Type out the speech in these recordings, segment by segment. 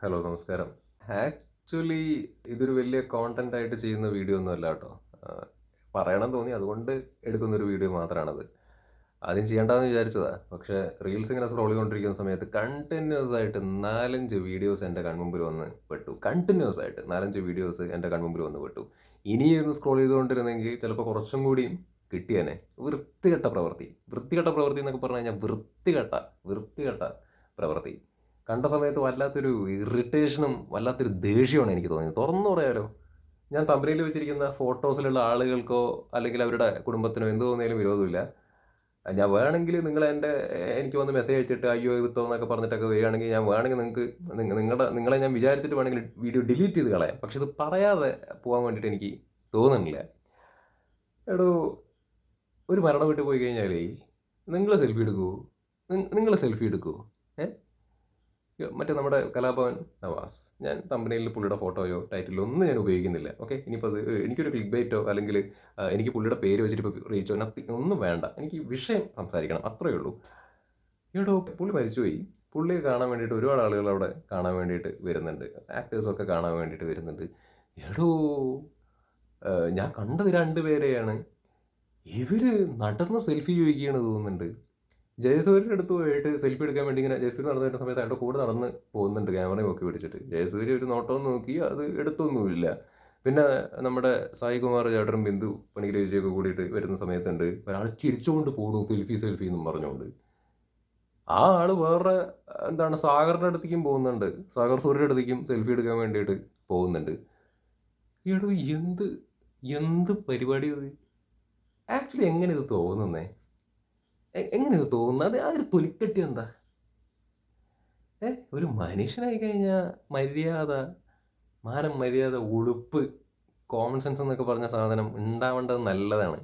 Hello നമസ്കാരം. Actually ഇതൊരു വലിയ കോണ്ടന്റ് ആയിട്ട് ചെയ്യുന്ന വീഡിയോ ഒന്നും അല്ല കേട്ടോ പറയണം തോന്നി അതുകൊണ്ട് എടുക്കുന്ന ഒരു വീഡിയോ മാത്രമാണത് ആദ്യം ചെയ്യേണ്ടതെന്ന് വിചാരിച്ചതാ. പക്ഷേ റീൽസ് ഇങ്ങനെ സ്ക്രോൾ ചെയ്തുകൊണ്ടിരിക്കുന്ന സമയത്ത് കണ്ടിന്യൂസ് ആയിട്ട് നാലഞ്ച് വീഡിയോസ് എന്റെ കൺമുമ്പിൽ വന്ന് പെട്ടു. കണ്ടിന്യൂസ് ആയിട്ട് നാലഞ്ച് വീഡിയോസ് എന്റെ കൺമുമ്പിൽ വന്ന് പെട്ടു. ഇനി ഇരുന്ന് സ്ക്രോൾ ചെയ്തുകൊണ്ടിരുന്നെങ്കിൽ ചിലപ്പോൾ കുറച്ചും കൂടിയും കിട്ടിയേനെ. വൃത്തികെട്ട പ്രവൃത്തി. വൃത്തികെട്ട പ്രവൃത്തി എന്നൊക്കെ പറഞ്ഞു കഴിഞ്ഞാൽ വൃത്തികെട്ട വൃത്തികെട്ട പ്രവൃത്തി. കണ്ട സമയത്ത് വല്ലാത്തൊരു ഇറിറ്റേഷനും വല്ലാത്തൊരു ദേഷ്യമാണ് എനിക്ക് തോന്നിയത്. തുറന്നു പറയാലോ. ഞാൻ തമ്പനയിൽ വെച്ചിരിക്കുന്ന ഫോട്ടോസിലുള്ള ആളുകൾക്കോ അല്ലെങ്കിൽ അവരുടെ കുടുംബത്തിനോ എന്ത് തോന്നിയാലും വിരോധമില്ല. ഞാൻ വേണമെങ്കിൽ നിങ്ങൾ എന്റെ എനിക്ക് വന്ന് മെസ്സേജ് അയച്ചിട്ട് അയ്യോ ഇത്തോ എന്നൊക്കെ പറഞ്ഞിട്ടൊക്കെ വരികയാണെങ്കിൽ ഞാൻ വേണമെങ്കിൽ നിങ്ങൾക്ക് നിങ്ങളുടെ നിങ്ങളെ ഞാൻ വിചാരിച്ചിട്ട് വേണമെങ്കിൽ വീഡിയോ ഡിലീറ്റ് ചെയ്ത് കളയാം. പക്ഷെ ഇത് പറയാതെ പോകാൻ വേണ്ടിയിട്ട് എനിക്ക് തോന്നുന്നില്ല. എടോ ഒരു മരണം വീട്ടിൽ പോയി കഴിഞ്ഞാലേ നിങ്ങൾ സെൽഫി എടുക്കൂ. നിങ്ങൾ സെൽഫി എടുക്കൂ. മറ്റേ നമ്മുടെ കലാഭവൻ നവാസ്. ഞാൻ കമ്പനിയിൽ പുള്ളിയുടെ ഫോട്ടോയോ ടൈറ്റിലോ ഒന്നും ഞാൻ ഉപയോഗിക്കുന്നില്ല. ഓക്കെ ഇനിയിപ്പോൾ അത് എനിക്കൊരു ക്ലിക്ക് ബൈറ്റോ അല്ലെങ്കിൽ എനിക്ക് പുള്ളിയുടെ പേര് വെച്ചിട്ട് ഇപ്പോൾ റീച്ചോ ഒന്നും വേണ്ട. എനിക്ക് വിഷയം സംസാരിക്കണം അത്രയേ ഉള്ളൂ. ഇവിടെ പുള്ളി മരിച്ചുപോയി. പുള്ളിയെ കാണാൻ വേണ്ടിയിട്ട് ഒരുപാട് ആളുകൾ അവിടെ കാണാൻ വേണ്ടിയിട്ട് വരുന്നുണ്ട്. ആക്ടേഴ്സൊക്കെ കാണാൻ വേണ്ടിയിട്ട് വരുന്നുണ്ട്. എടോ ഞാൻ കണ്ടത് രണ്ട് പേരെയാണ് ഇവർ നടന്ന് സെൽഫി ചോദിക്കുകയാണ് തോന്നുന്നുണ്ട്. ജയസൂര്യന്റെ അടുത്ത് പോയിട്ട് സെൽഫി എടുക്കാൻ വേണ്ടി ഇങ്ങനെ ജയസൂര്യ നടന്നു വരുന്ന സമയത്ത് അയാളുടെ കൂടെ നടന്ന് പോകുന്നുണ്ട് ക്യാമറ നോക്കി പിടിച്ചിട്ട്. ജയസൂര്യ ഒരു നോട്ടം നോക്കി അത് എടുത്തൊന്നുമില്ല. പിന്നെ നമ്മുടെ സായികുമാർ ചേട്ടനും ബിന്ദു പണിക്കര വിജയൊക്കെ കൂടിയിട്ട് വരുന്ന സമയത്തുണ്ട്. ഒരാൾ ചിരിച്ചുകൊണ്ട് പോണു സെൽഫി സെൽഫി എന്നും പറഞ്ഞുകൊണ്ട് ആ ആൾ വേറെ എന്താണ് സാഗറിന്റെ അടുത്തേക്കും പോകുന്നുണ്ട്. സാഗർ സൂര്യയുടെ അടുത്തേക്കും സെൽഫി എടുക്കാൻ വേണ്ടിയിട്ട് പോകുന്നുണ്ട്. എടോ എന്ത് എന്ത് പരിപാടി ഇത്? ആക്ച്വലി എങ്ങനെ ഇത് തോന്നുന്നേ? എങ്ങനെ തോന്നുന്നത് ആ ഒരു തൊലിക്കെട്ടി എന്താ? ഏ ഒരു മനുഷ്യനായി കഴിഞ്ഞാൽ മര്യാദ മാനം മര്യാദ ഉളുപ്പ് കോമൺ സെൻസ് എന്നൊക്കെ പറഞ്ഞ സാധനം ഉണ്ടാവേണ്ടത് നല്ലതാണ്.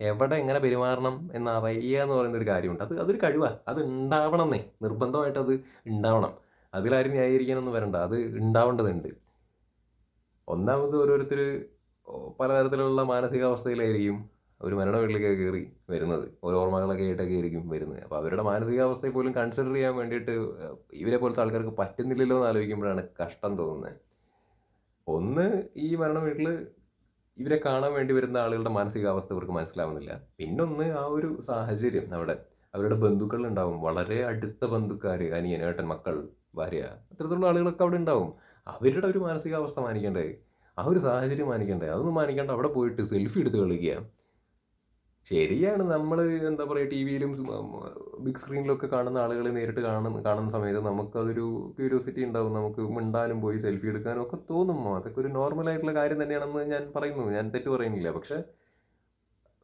എവിടെ എങ്ങനെ പെരുമാറണം എന്ന് എന്ന് പറയുന്ന ഒരു കാര്യമുണ്ട്. അത് അതൊരു കഴിവാ. അത് ഉണ്ടാവണം എന്നേ നിർബന്ധമായിട്ട് അത് ഉണ്ടാവണം. അതിലാരും ന്യായീകരിക്കാനൊന്നും വരണ്ട. അത് ഉണ്ടാവേണ്ടതുണ്ട്. ഒന്നാമത് ഓരോരുത്തർ പലതരത്തിലുള്ള മാനസികാവസ്ഥയിലായിരിക്കും. ഒരു മരണ വീട്ടിലേക്ക് കയറി വരുന്നത്. ഓരോ ഓർമ്മകളൊക്കെ ആയിട്ടൊക്കെ ആയിരിക്കും വരുന്നത്. അപ്പോൾ അവരുടെ മാനസികാവസ്ഥയെ പോലും കൺസിഡർ ചെയ്യാൻ വേണ്ടിയിട്ട് ഇവരെ പോലത്തെ ആൾക്കാർക്ക് പറ്റുന്നില്ലല്ലോ എന്ന് ആലോചിക്കുമ്പോഴാണ് കഷ്ടം തോന്നുന്നത്. ഒന്ന് ഈ മരണ വീട്ടിൽ ഇവരെ കാണാൻ വേണ്ടി വരുന്ന ആളുകളുടെ മാനസികാവസ്ഥ ഇവർക്ക് മനസ്സിലാവുന്നില്ല. പിന്നൊന്ന് ആ ഒരു സാഹചര്യം അവിടെ അവരുടെ ബന്ധുക്കൾ ഉണ്ടാവും. വളരെ അടുത്ത ബന്ധുക്കാർ അനിയൻ ഏട്ടൻ മക്കൾ ഭാര്യ അത്തരത്തിലുള്ള ആളുകളൊക്കെ അവിടെ ഉണ്ടാവും. അവരുടെ ഒരു മാനസികാവസ്ഥ മാനിക്കണ്ടേ? ആ ഒരു സാഹചര്യം മാനിക്കണ്ടേ? അതൊന്നും മാനിക്കേണ്ട അവിടെ പോയിട്ട് സെൽഫി എടുത്ത് കളിക്കുക. ശരിയാണ്. നമ്മൾ എന്താ പറയുക ടി വിയിലും ബിഗ് സ്ക്രീനിലൊക്കെ കാണുന്ന ആളുകളെ നേരിട്ട് കാണുന്ന കാണുന്ന സമയത്ത് നമുക്കതൊരു ക്യൂരിയോസിറ്റി ഉണ്ടാവും. നമുക്ക് മിണ്ടാനും പോയി സെൽഫി എടുക്കാനും ഒക്കെ തോന്നും. അതൊക്കെ ഒരു നോർമൽ ആയിട്ടുള്ള കാര്യം തന്നെയാണെന്ന് ഞാൻ പറയുന്നു. ഞാൻ തെറ്റ് പറയുന്നില്ല. പക്ഷെ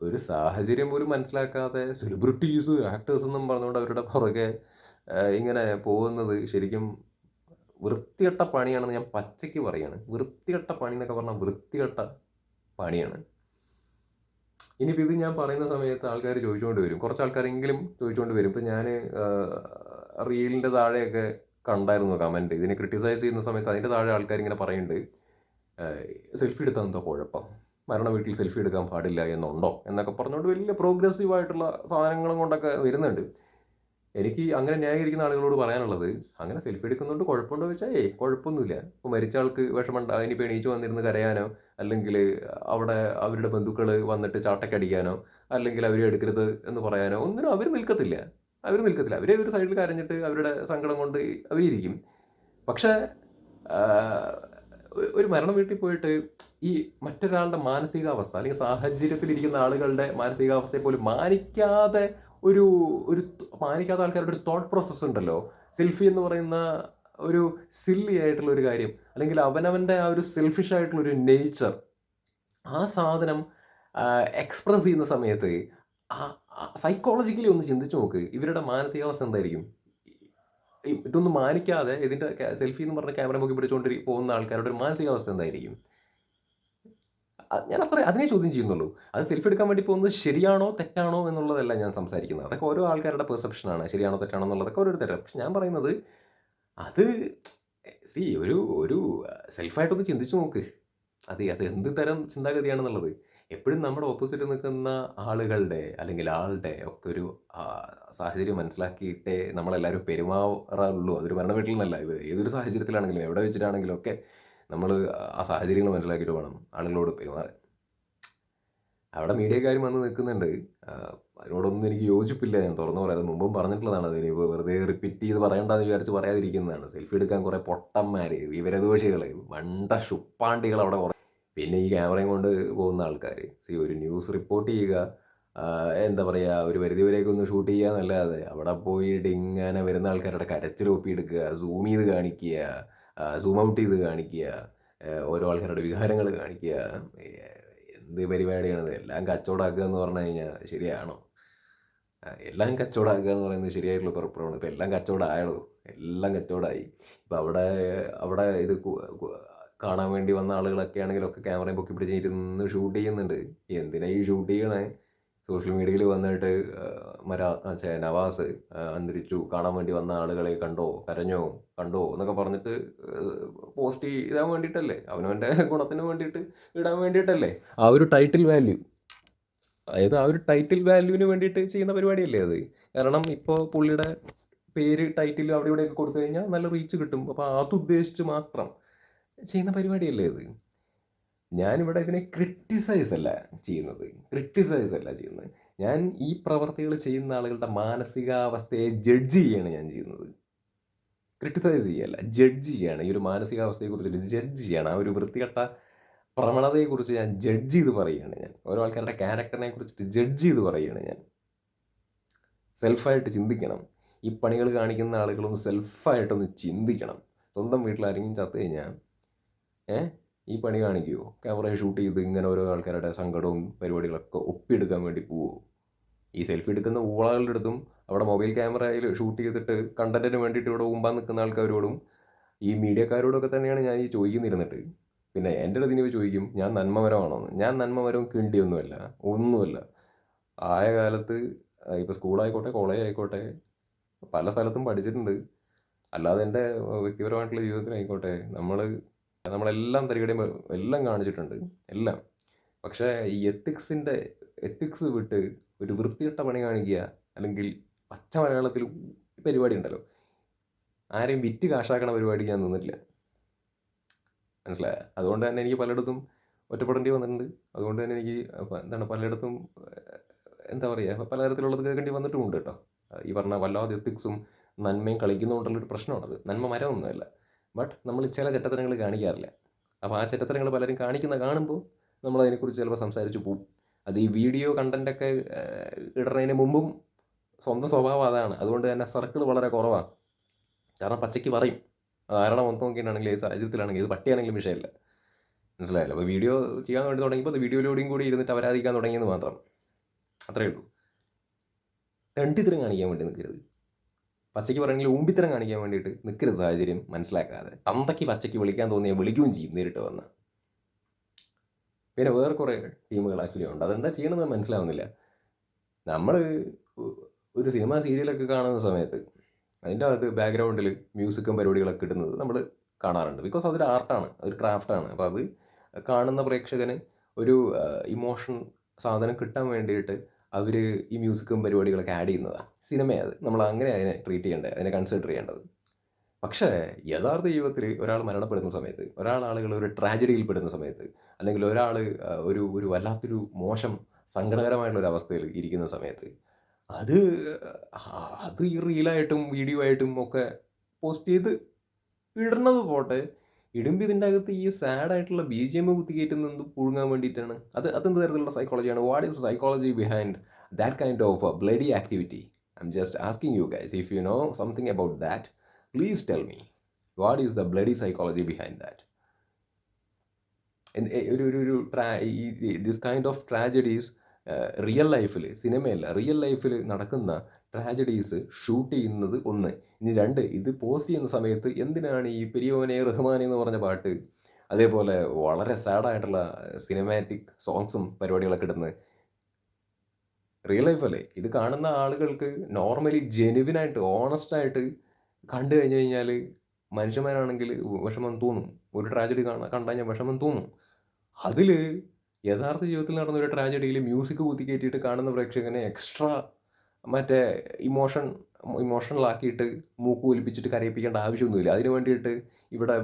ഒരു സാഹചര്യം പോലും മനസ്സിലാക്കാതെ സെലിബ്രിറ്റീസ് ആക്ടേഴ്സ് എന്നും പറഞ്ഞുകൊണ്ട് അവരുടെ പുറകെ ഇങ്ങനെ പോകുന്നത് ശരിക്കും വൃത്തികെട്ട പണിയാണെന്ന് ഞാൻ പച്ചയ്ക്ക് പറയാണ്. വൃത്തികെട്ട പണി എന്നൊക്കെ പറഞ്ഞാൽ വൃത്തികെട്ട പണിയാണ്. ഇനിയിപ്പോൾ ഇത് ഞാൻ പറയുന്ന സമയത്ത് ആൾക്കാർ ചോദിച്ചുകൊണ്ട് വരും. കുറച്ച് ആൾക്കാരെങ്കിലും ചോദിച്ചുകൊണ്ട് വരും. ഇപ്പം ഞാൻ റീലിന്റെ താഴെയൊക്കെ കണ്ടായിരുന്നു കമന്റ് ഇതിനെ ക്രിട്ടിസൈസ് ചെയ്യുന്ന സമയത്ത് അതിന്റെ താഴെ ആൾക്കാർ ഇങ്ങനെ പറയുന്നുണ്ട് സെൽഫി എടുത്താൽ എന്തോ കുഴപ്പം? മരണ വീട്ടിൽ സെൽഫി എടുക്കാൻ പാടില്ല എന്നുണ്ടോ? എന്നൊക്കെ പറഞ്ഞുകൊണ്ട് വലിയ പ്രോഗ്രസീവ് ആയിട്ടുള്ള സാധനങ്ങളും കൊണ്ടൊക്കെ വരുന്നുണ്ട്. എനിക്ക് അങ്ങനെ ന്യായീകരിക്കുന്ന ആളുകളോട് പറയാനുള്ളത് അങ്ങനെ സെൽഫി എടുക്കുന്നുണ്ട് കുഴപ്പമുണ്ടോ വെച്ചാൽ ഏയ് കുഴപ്പമൊന്നുമില്ല. ഇപ്പോൾ മരിച്ച ആൾക്ക് വിഷമമുണ്ട് അതിനിപ്പോൾ എണീച്ച് വന്നിരുന്ന് കരയാനോ അല്ലെങ്കിൽ അവിടെ അവരുടെ ബന്ധുക്കൾ വന്നിട്ട് ചാട്ടക്കടിക്കാനോ അല്ലെങ്കിൽ അവർ എടുക്കരുത് എന്ന് പറയാനോ ഒന്നിനും അവർ നിൽക്കത്തില്ല. അവർ നിൽക്കത്തില്ല. അവർ ഒരു സൈഡിൽ കരഞ്ഞിട്ട് അവരുടെ സങ്കടം കൊണ്ട് അവരിയ്ക്കും പക്ഷേ ഒരു മരണ വീട്ടിൽ പോയിട്ട് ഈ മറ്റൊരാളുടെ മാനസികാവസ്ഥ അല്ലെങ്കിൽ സാഹചര്യത്തിലിരിക്കുന്ന ആളുകളുടെ മാനസികാവസ്ഥയെ പോലും മാനിക്കാതെ ഒരു ഒരു മാനിക്കാത്ത ആൾക്കാരുടെ ഒരു തോട്ട് പ്രോസസ്സ് ഉണ്ടല്ലോ. സെൽഫി എന്ന് പറയുന്ന ഒരു സില്ലി ആയിട്ടുള്ള ഒരു കാര്യം അല്ലെങ്കിൽ അവനവന്റെ ആ ഒരു സെൽഫിഷ് ആയിട്ടുള്ള ഒരു നേച്ചർ ആ സാധനം എക്സ്പ്രസ് ചെയ്യുന്ന സമയത്ത് സൈക്കോളജിക്കലി ഒന്ന് ചിന്തിച്ചു നോക്ക്. ഇവരുടെ മാനസികാവസ്ഥ എന്തായിരിക്കും? ഇതൊന്നും മാനിക്കാതെ ഇതിന്റെ സെൽഫി എന്ന് പറഞ്ഞ ക്യാമറ നോക്കി പിടിച്ചുകൊണ്ട് പോകുന്ന ആൾക്കാരുടെ ഒരു മാനസികാവസ്ഥ എന്തായിരിക്കും? ഞാൻ അത്ര അതിനെ ചോദ്യം ചെയ്യുന്നുള്ളൂ. അത് സെൽഫി എടുക്കാൻ വേണ്ടി പോകുന്നത് ശരിയാണോ തെറ്റാണോ എന്നുള്ളതല്ല ഞാൻ സംസാരിക്കുന്നത്. അതൊക്കെ ഓരോ ആൾക്കാരുടെ പെർസെപ്ഷനാണ് ശരിയാണോ തെറ്റാണോ എന്നുള്ളതൊക്കെ ഓരോരുത്തരുടെ പക്ഷെ ഞാൻ പറയുന്നത് അത് സി ഒരു ഒരു സെൽഫായിട്ടൊന്ന് ചിന്തിച്ചു നോക്ക്. അത് അത് എന്ത് തരം ചിന്താഗതിയാണെന്നുള്ളത്. എപ്പോഴും നമ്മുടെ ഓപ്പോസിറ്റ് നിൽക്കുന്ന ആളുകളുടെ അല്ലെങ്കിൽ ആളുടെ ഒക്കെ ഒരു സാഹചര്യം മനസ്സിലാക്കിയിട്ടേ നമ്മളെല്ലാവരും പെരുമാറാറുള്ളൂ. അതൊരു മരണ വീട്ടിൽ നിന്നല്ല. ഏതൊരു സാഹചര്യത്തിലാണെങ്കിലും എവിടെ വെച്ചിട്ടാണെങ്കിലും ഒക്കെ നമ്മൾ ആ സാഹചര്യങ്ങൾ മനസ്സിലാക്കിയിട്ട് വേണം ആളുകളോട് പെരുമാറാൻ. അവിടെ മീഡിയക്കാരും വന്ന് നിൽക്കുന്നുണ്ട്. അതിനോടൊന്നും എനിക്ക് യോജിപ്പില്ല. ഞാൻ തുറന്നു പറയാം. അത് മുമ്പും പറഞ്ഞിട്ടുള്ളതാണ്. അതിന് ഇപ്പോൾ വെറുതെ റിപ്പീറ്റ് ചെയ്ത് പറയണ്ടെന്ന് വിചാരിച്ച് പറയാതിരിക്കുന്നതാണ്. സെൽഫി എടുക്കാൻ കുറേ പൊട്ടന്മാർ വിവരദോഷികൾ വണ്ട ശുപ്പാണ്ടികൾ അവിടെ കുറേ പിന്നെ ഈ ക്യാമറയും കൊണ്ട് പോകുന്ന ആൾക്കാർ സി ഒരു ന്യൂസ് റിപ്പോർട്ട് ചെയ്യുക. എന്താ പറയുക ഒരു പരിധി വരെയൊക്കെ ഒന്ന് ഷൂട്ട് ചെയ്യുക എന്നല്ലാതെ അവിടെ പോയിട്ട് ഇങ്ങനെ വരുന്ന ആൾക്കാരുടെ കരച്ചിൽ ഒപ്പിയെടുക്കുക സൂം ചെയ്ത് കാണിക്കുക സൂം ഔട്ട് ചെയ്ത് കാണിക്കുക ഓരോ ആൾക്കാരുടെ വികാരങ്ങൾ കാണിക്കുക എന്ത് പരിപാടിയാണത്? എല്ലാം കച്ചവടമാക്കുക എന്ന് പറഞ്ഞു കഴിഞ്ഞാൽ ശരിയാണോ? എല്ലാം കച്ചവടമാക്കുക എന്ന് പറയുന്നത് ശരിയായിട്ടുള്ള പുറപ്പെടുവാണ് ഇപ്പം എല്ലാം കച്ചവടമായുള്ളൂ എല്ലാം കച്ചവടമായി ഇപ്പം അവിടെ അവിടെ ഇത് കാണാൻ വേണ്ടി വന്ന ആളുകളൊക്കെ ആണെങ്കിലൊക്കെ ക്യാമറയും പൊക്കി പിടിച്ച് ഇരുന്ന് ഷൂട്ട് ചെയ്യുന്നുണ്ട്. എന്തിനാണ് ഈ ഷൂട്ട് ചെയ്യണേ? സോഷ്യൽ മീഡിയയിൽ വന്നിട്ട് മരാ നവാസ് അന്തരിച്ചു. കാണാൻ വേണ്ടി വന്ന ആളുകളെ കണ്ടോ? കരഞ്ഞോ? കണ്ടോ? എന്നൊക്കെ പറഞ്ഞിട്ട് പോസ്റ്റ് ചെയ്യാൻ വേണ്ടിയിട്ടല്ലേ? അവനവന്റെ ഗുണത്തിന് വേണ്ടിയിട്ട് ഇടാൻ വേണ്ടിയിട്ടല്ലേ? ആ ഒരു ടൈറ്റിൽ വാല്യൂ അതായത് ആ ഒരു ടൈറ്റിൽ വാല്യൂവിന് വേണ്ടിയിട്ട് ചെയ്യുന്ന പരിപാടിയല്ലേ അത്? കാരണം ഇപ്പോൾ പുള്ളിയുടെ പേര് ടൈറ്റിൽ അവിടെ ഇവിടെയൊക്കെ കൊടുത്തു കഴിഞ്ഞാൽ നല്ല റീച്ച് കിട്ടും. അപ്പോൾ അതുദ്ദേശിച്ച് മാത്രം ചെയ്യുന്ന പരിപാടിയല്ലേ ഇത് ഞാനിവിടെ ഇതിനെ ക്രിട്ടിസൈസ് അല്ല ചെയ്യുന്നത്. ക്രിട്ടിസൈസ് അല്ല ചെയ്യുന്നത്. ഞാൻ ഈ പ്രവർത്തികൾ ചെയ്യുന്ന ആളുകളുടെ മാനസികാവസ്ഥയെ ജഡ്ജ് ചെയ്യാണ് ഞാൻ ചെയ്യുന്നത്. ക്രിട്ടിസൈസ് ചെയ്യല്ല ജഡ്ജ് ചെയ്യാണ്. ഈ ഒരു മാനസികാവസ്ഥയെക്കുറിച്ച് ജഡ്ജ് ചെയ്യാണ്. ആ ഒരു വൃത്തികെട്ട പ്രവണതയെക്കുറിച്ച് ഞാൻ ജഡ്ജ് ചെയ്ത് പറയുകയാണ് ഞാൻ. ഓരോ ആൾക്കാരുടെ ക്യാരക്ടറിനെ കുറിച്ചിട്ട് ജഡ്ജ് ചെയ്ത് പറയുകയാണ് ഞാൻ. സെൽഫായിട്ട് ചിന്തിക്കണം. ഈ പണികൾ കാണിക്കുന്ന ആളുകളൊന്ന് സെൽഫായിട്ടൊന്ന് ചിന്തിക്കണം. സ്വന്തം വീട്ടിൽ ആരെങ്കിലും ചത്തു കഴിഞ്ഞാൽ ഏ? ഈ പണി കാണിക്കുമോ ക്യാമറ ഷൂട്ട് ചെയ്ത് ഇങ്ങനെ ഓരോ ആൾക്കാരുടെ സങ്കടവും പരിപാടികളൊക്കെ ഒപ്പിയെടുക്കാൻ വേണ്ടി പോവോ? ഈ സെൽഫി എടുക്കുന്ന ഊളകളുടെ അടുത്തും അവിടെ മൊബൈൽ ക്യാമറയിൽ ഷൂട്ട് ചെയ്തിട്ട് കണ്ടന്റിന് വേണ്ടിയിട്ട് ഇവിടെ മുമ്പാൻ നിൽക്കുന്ന ആൾക്കാരോടും ഈ മീഡിയക്കാരോടൊക്കെ തന്നെയാണ് ഞാൻ ഈ ചോദിക്കുന്നിരുന്നിട്ട്. പിന്നെ എന്റെ അടുത്ത് ഇനി ചോദിക്കും ഞാൻ നന്മമരമാണോന്ന് ഞാൻ നന്മമരവും കിണ്ടിയൊന്നുമല്ല ഒന്നുമല്ല. ആയ കാലത്ത് ഇപ്പോൾ സ്കൂളായിക്കോട്ടെ കോളേജ് ആയിക്കോട്ടെ പല സ്ഥലത്തും പഠിച്ചിട്ടുണ്ട്. അല്ലാതെ എന്റെ വ്യക്തിപരമായിട്ടുള്ള ജീവിതത്തിലായിക്കോട്ടെ നമ്മൾ നമ്മളെല്ലാം തരികടയും എല്ലാം കാണിച്ചിട്ടുണ്ട്. എല്ലാം. പക്ഷേ ഈ എത്തിക്സിന്റെ എത്തിക്സ് വിട്ട് ഒരു വൃത്തിയിട്ട പണി കാണിക്കുക അല്ലെങ്കിൽ പച്ച മലയാളത്തിൽ പരിപാടി ഉണ്ടല്ലോ. ആരെയും വിറ്റ് കാശാക്കണ പരിപാടിക്ക് ഞാൻ നിന്നിട്ടില്ല. മനസ്സിലായ? അതുകൊണ്ട് തന്നെ എനിക്ക് പലയിടത്തും ഒറ്റപ്പെടേണ്ടി വന്നിട്ടുണ്ട്. അതുകൊണ്ട് തന്നെ എനിക്ക് എന്താണ് പലയിടത്തും എന്താ പറയുക പലതരത്തിലുള്ളത് കേൾക്കേണ്ടി വന്നിട്ടുമുണ്ട് കേട്ടോ. ഈ പറഞ്ഞ വല്ലാതെ എത്തിക്സും നന്മയും കളിക്കുന്നതുകൊണ്ടുള്ളൊരു പ്രശ്നമാണത്. നന്മ മരമൊന്നുമല്ല. ബട്ട് നമ്മൾ ചില ചെറ്റത്തരങ്ങൾ കാണിക്കാറില്ല. അപ്പോൾ ആ ചെറ്റത്തരങ്ങൾ പലരും കാണിക്കുന്ന കാണുമ്പോൾ നമ്മൾ അതിനെക്കുറിച്ച് ചിലപ്പോൾ സംസാരിച്ച് പോവും. അത് ഈ വീഡിയോ കണ്ടന്റൊക്കെ ഇടുന്നതിന് മുമ്പും സ്വന്തം സ്വഭാവം അതാണ്. അതുകൊണ്ട് തന്നെ സർക്കിൾ വളരെ കുറവാണ് കാരണം പച്ചയ്ക്ക് പറയും. ആരുടെ മൊത്തം നോക്കിയിട്ടാണെങ്കിൽ ഏത് സാഹചര്യത്തിലാണെങ്കിൽ ഏത് പട്ടിയാണെങ്കിലും വിഷയമില്ല. മനസ്സിലായല്ലോ? അപ്പോൾ വീഡിയോ ചെയ്യാൻ വേണ്ടി തുടങ്ങിയപ്പോൾ അത് വീഡിയോയിലൂടെയും കൂടി ഇരുന്നിട്ട് അവരാധിക്കാൻ തുടങ്ങിയെന്ന് മാത്രം. അത്രയേ ഉള്ളൂ. രണ്ടിത്തരം കാണിക്കാൻ വേണ്ടി നിൽക്കരുത് പച്ചയ്ക്ക് പറയണമെങ്കിൽ ഊമ്പിത്തരം കാണിക്കാൻ വേണ്ടിയിട്ട് നിൽക്കരുത് സാഹചര്യം മനസ്സിലാക്കാതെ. തന്തയ്ക്ക് പച്ചയ്ക്ക് വിളിക്കാൻ തോന്നിയാൽ വിളിക്കുകയും ചെയ്യും നേരിട്ട് വന്ന്. പിന്നെ വേറെ കുറേ ടീമുകൾ ആക്ച്വലി ഉണ്ട്. അതെന്താ ചെയ്യണമെന്ന് മനസ്സിലാവുന്നില്ല. നമ്മൾ ഒരു സിനിമ സീരിയലൊക്കെ കാണുന്ന സമയത്ത് അതിന്റെ അകത്ത് ബാക്ക്ഗ്രൗണ്ടിൽ മ്യൂസിക്കും പരിപാടികളൊക്കെ കിട്ടുന്നത് നമ്മൾ കാണാറുണ്ട്. ബിക്കോസ് അതൊരു ആർട്ടാണ് ഒരു ക്രാഫ്റ്റാണ്. അപ്പോൾ അത് കാണുന്ന പ്രേക്ഷകന് ഒരു ഇമോഷൻ സാധനം കിട്ടാൻ വേണ്ടിയിട്ട് അവർ ഈ മ്യൂസിക്കും പരിപാടികളൊക്കെ ആഡ് ചെയ്യുന്നതാണ് സിനിമയത് നമ്മൾ അങ്ങനെ അതിനെ ട്രീറ്റ് ചെയ്യേണ്ടത് അതിനെ കൺസിഡർ ചെയ്യേണ്ടത്. പക്ഷേ യഥാർത്ഥ ജീവിതത്തിൽ ഒരാൾ മരണപ്പെടുന്ന സമയത്ത് ഒരാൾ ആളുകൾ ഒരു ട്രാജഡിയിൽ പെടുന്ന സമയത്ത് അല്ലെങ്കിൽ ഒരാൾ ഒരു ഒരു വല്ലാത്തൊരു മോശം സങ്കടകരമായിട്ടുള്ള ഒരു അവസ്ഥയിൽ ഇരിക്കുന്ന സമയത്ത് അത് അത് ഈ റീലായിട്ടും വീഡിയോ ആയിട്ടും ഒക്കെ പോസ്റ്റ് ചെയ്ത് ഇടുന്നത് പോട്ടെ ഇടുമ്പോൾ ഇതിന്റെ അകത്ത് ഈ സാഡ് ആയിട്ടുള്ള ബി ജി എം കുത്തി എന്ത് പുഴുങ്ങാൻ വേണ്ടിയിട്ടാണ്? അത് അതെന്ത് തരത്തിലുള്ള സൈക്കോളജിയാണ് what is psychology behind that kind of bloody activity I'm just asking you guys if you know something about that please tell me what is the bloody psychology behind that ഒരു ഒരു ഒരു ട്രാ ഈ this kind of tragedies real ലൈഫിൽ സിനിമയല്ല real ലൈഫിൽ നടക്കുന്ന tragedies shoot ചെയ്യുന്നത് ഒന്ന്. ഇനി രണ്ട് ഇത് പോസ്റ്റ് ചെയ്യുന്ന സമയത്ത് എന്തിനാണ് ഈ പെരിയോനെ റഹ്മാനെ എന്ന് പറഞ്ഞ പാട്ട് അതേപോലെ വളരെ സാഡായിട്ടുള്ള സിനിമാറ്റിക് സോങ്സും പരിപാടികളൊക്കെ ഇടുന്നത്? റിയൽ ലൈഫല്ലേ ഇത് കാണുന്ന ആളുകൾക്ക് നോർമലി ജെനുവിനായിട്ട് ഓണസ്റ്റായിട്ട് കണ്ടു കഴിഞ്ഞു കഴിഞ്ഞാൽ മനുഷ്യന്മാരാണെങ്കിൽ വിഷമം തോന്നും. ഒരു ട്രാജഡി കാണാൻ കണ്ടു കഴിഞ്ഞാൽ വിഷമം തോന്നും. അതിൽ യഥാർത്ഥ ജീവിതത്തിൽ നടന്ന ഒരു ട്രാജഡിയിൽ മ്യൂസിക് കുത്തിക്കയറ്റിയിട്ട് കാണുന്ന പ്രേക്ഷകനെ എക്സ്ട്രാ മറ്റേ ഇമോഷൻ ഇമോഷണലാക്കിയിട്ട് മൂക്ക് ഒലിപ്പിച്ചിട്ട് കരയിപ്പിക്കേണ്ട ആവശ്യമൊന്നുമില്ല. അതിന് വേണ്ടിയിട്ട് ഇവിടെ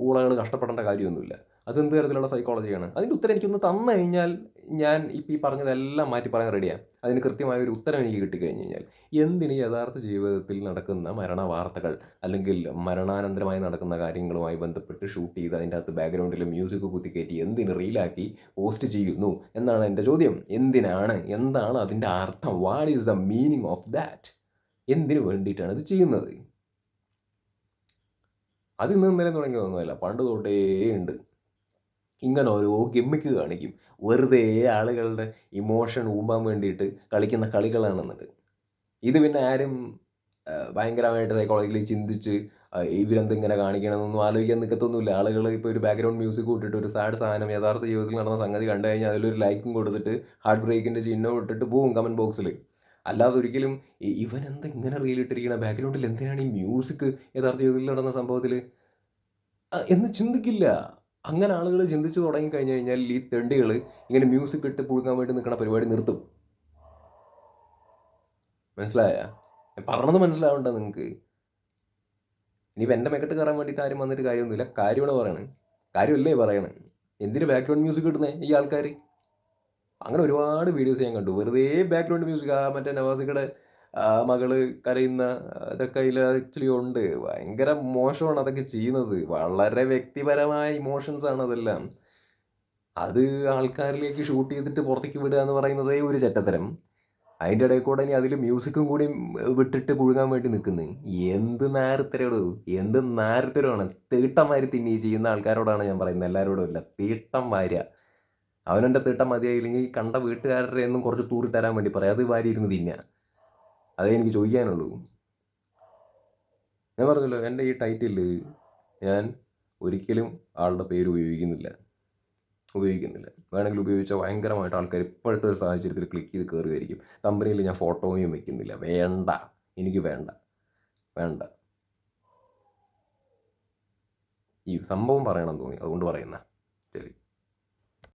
ഊളകൾ കഷ്ടപ്പെടേണ്ട കാര്യമൊന്നുമില്ല. അതെന്ത് തരത്തിലുള്ള സൈക്കോളജിയാണ് അതിന്റെ ഉത്തരം എനിക്കൊന്ന് തന്നു കഴിഞ്ഞാൽ ഞാൻ ഇപ്പം ഈ പറഞ്ഞതെല്ലാം മാറ്റി പറയാൻ റെഡിയാണ് അതിന് കൃത്യമായ ഒരു ഉത്തരം എനിക്ക് കിട്ടിക്കഴിഞ്ഞ് കഴിഞ്ഞാൽ എന്തിന് യഥാർത്ഥ ജീവിതത്തിൽ നടക്കുന്ന മരണ വാർത്തകൾ അല്ലെങ്കിൽ മരണാനന്തരമായി നടക്കുന്ന കാര്യങ്ങളുമായി ബന്ധപ്പെട്ട് ഷൂട്ട് ചെയ്ത് അതിന്റെ അകത്ത് ബാക്ക്ഗ്രൗണ്ടിൽ മ്യൂസിക് കുത്തിക്കയറ്റി എന്തിന് റീലാക്കി പോസ്റ്റ് ചെയ്യുന്നു എന്നാണ് എന്റെ ചോദ്യം. എന്തിനാണ്? എന്താണ് അതിന്റെ അർത്ഥം? What is the meaning of that എന്തിനു വേണ്ടിയിട്ടാണ് ഇത് ചെയ്യുന്നത്? അത് ഇന്ന് ഇന്നലെ തുടങ്ങിയതൊന്നുമല്ല പണ്ട് തൊട്ടേ ഉണ്ട്. ഇങ്ങനെ ഓരോ ഗിമ്മിക്ക് കാണിക്കും. വെറുതെ ആളുകളുടെ ഇമോഷൻ ഊമ്പാൻ വേണ്ടിയിട്ട് കളിക്കുന്ന കളികളാണെന്നുണ്ട്. ഇത് പിന്നെ ആരും ഭയങ്കരമായിട്ട് സൈക്കോളജിക്കലി ചിന്തിച്ച് ഇവരെന്തിങ്ങനെ കാണിക്കണമെന്നൊന്നും ആലോചിക്കാൻ നിൽക്കത്തൊന്നുമില്ല ആളുകൾ ഇപ്പോൾ ഒരു ബാക്ക്ഗ്രൗണ്ട് മ്യൂസിക് ഇട്ടിട്ട് ഒരു സാഡ് സാധനം യഥാർത്ഥ ജീവിതത്തിൽ നടന്ന സംഗതി കണ്ടു കഴിഞ്ഞാൽ അതിലൊരു ലൈക്കും കൊടുത്തിട്ട് ഹാർട്ട് ബ്രേക്കിന്റെ ചിഹ്നം ഇട്ടിട്ട് പോവും കമന്റ് ബോക്സിൽ അല്ലാതെ ഒരിക്കലും ഇവൻ എന്താ ഇങ്ങനെ റീൽ ഇട്ടിരിക്കണ? ബാക്ക്ഗ്രൗണ്ടിൽ എന്തിനാണ് ഈ മ്യൂസിക് യഥാർത്ഥ ജീവിതത്തിൽ നടന്ന സംഭവത്തിൽ എന്ന് ചിന്തിക്കില്ല. അങ്ങനെ ആളുകൾ ചിന്തിച്ചു തുടങ്ങി കഴിഞ്ഞു കഴിഞ്ഞാൽ ഈ തെണ്ടികൾ ഇങ്ങനെ മ്യൂസിക് ഇട്ട് പുഴുങ്ങാൻ വേണ്ടി നിൽക്കുന്ന പരിപാടി നിർത്തും. മനസ്സിലായ? പറഞ്ഞത് മനസ്സിലാവണ്ട നിങ്ങൾക്ക് ഇനിയിപ്പോൾ എന്റെ മെക്കെട്ട് കയറാൻ വേണ്ടിയിട്ട് ആരും വന്നിട്ട് കാര്യമൊന്നുമില്ല. കാര്യമാണ് പറയണത് കാര്യമല്ലേ പറയണേ? എന്തിന് ബാക്ക്ഗ്രൗണ്ട് മ്യൂസിക് ഇടുന്നേ ഈ ആൾക്കാർ അങ്ങനെ ഒരുപാട് വീഡിയോസ് ഞാൻ കണ്ടു. വെറുതെ ബാക്ക്ഗ്രൗണ്ട് മ്യൂസിക് ആ മറ്റേ നവാസിക്കയുടെ മകൾ കരയുന്ന ഇതൊക്കെ അതിൽ ആക്ച്വലി ഉണ്ട്. ഭയങ്കര മോശമാണ് അതൊക്കെ ചെയ്യുന്നത്. വളരെ വ്യക്തിപരമായ ഇമോഷൻസ് ആണ് അതെല്ലാം. അത് ആൾക്കാരിലേക്ക് ഷൂട്ട് ചെയ്തിട്ട് പുറത്തേക്ക് വിടുക എന്ന് പറയുന്നതേ ഒരു ചെറ്റത്തരം. അതിന്റെ ഇടയിൽ കൂടെ ഇനി അതിൽ മ്യൂസിക്കും കൂടി വിട്ടിട്ട് പുഴുങ്ങാൻ വേണ്ടി നിൽക്കുന്നത് എന്ത് നാരത്തരോട്. എന്ത് നാരത്തരമാണ് വാരി തിന്നി ചെയ്യുന്ന ആൾക്കാരോടാണ് ഞാൻ പറയുന്നത്. എല്ലാവരോടും ഇല്ല തീട്ടം വാര്യ. അവനെന്റെ തീട്ടം മതിയായില്ലെങ്കിൽ കണ്ട വീട്ടുകാരുടെ ഒന്നും കുറച്ച് തൂറി തരാൻ വേണ്ടി പറയാം. അത് വാരി ഇരുന്ന് തിന്നുക അതേ എനിക്ക് ചോദിക്കാനുള്ളൂ. ഞാൻ പറഞ്ഞല്ലോ എന്റെ ഈ ടൈറ്റിൽ ഞാൻ ഒരിക്കലും ആളുടെ പേര് ഉപയോഗിക്കുന്നില്ല. ഉപയോഗിക്കുന്നില്ല. വേണമെങ്കിൽ ഉപയോഗിച്ചാൽ ഭയങ്കരമായിട്ട് ആൾക്കാർ ഇപ്പോഴത്തെ ഒരു സാഹചര്യത്തിൽ ക്ലിക്ക് ചെയ്ത് കയറുമായിരിക്കും കമ്പനിയിൽ ഞാൻ ഫോട്ടോയും വെക്കുന്നില്ല. വേണ്ട. എനിക്ക് വേണ്ട. വേണ്ട. ഈ സംഭവം പറയണം തോന്നി. അതുകൊണ്ട് പറയുന്ന.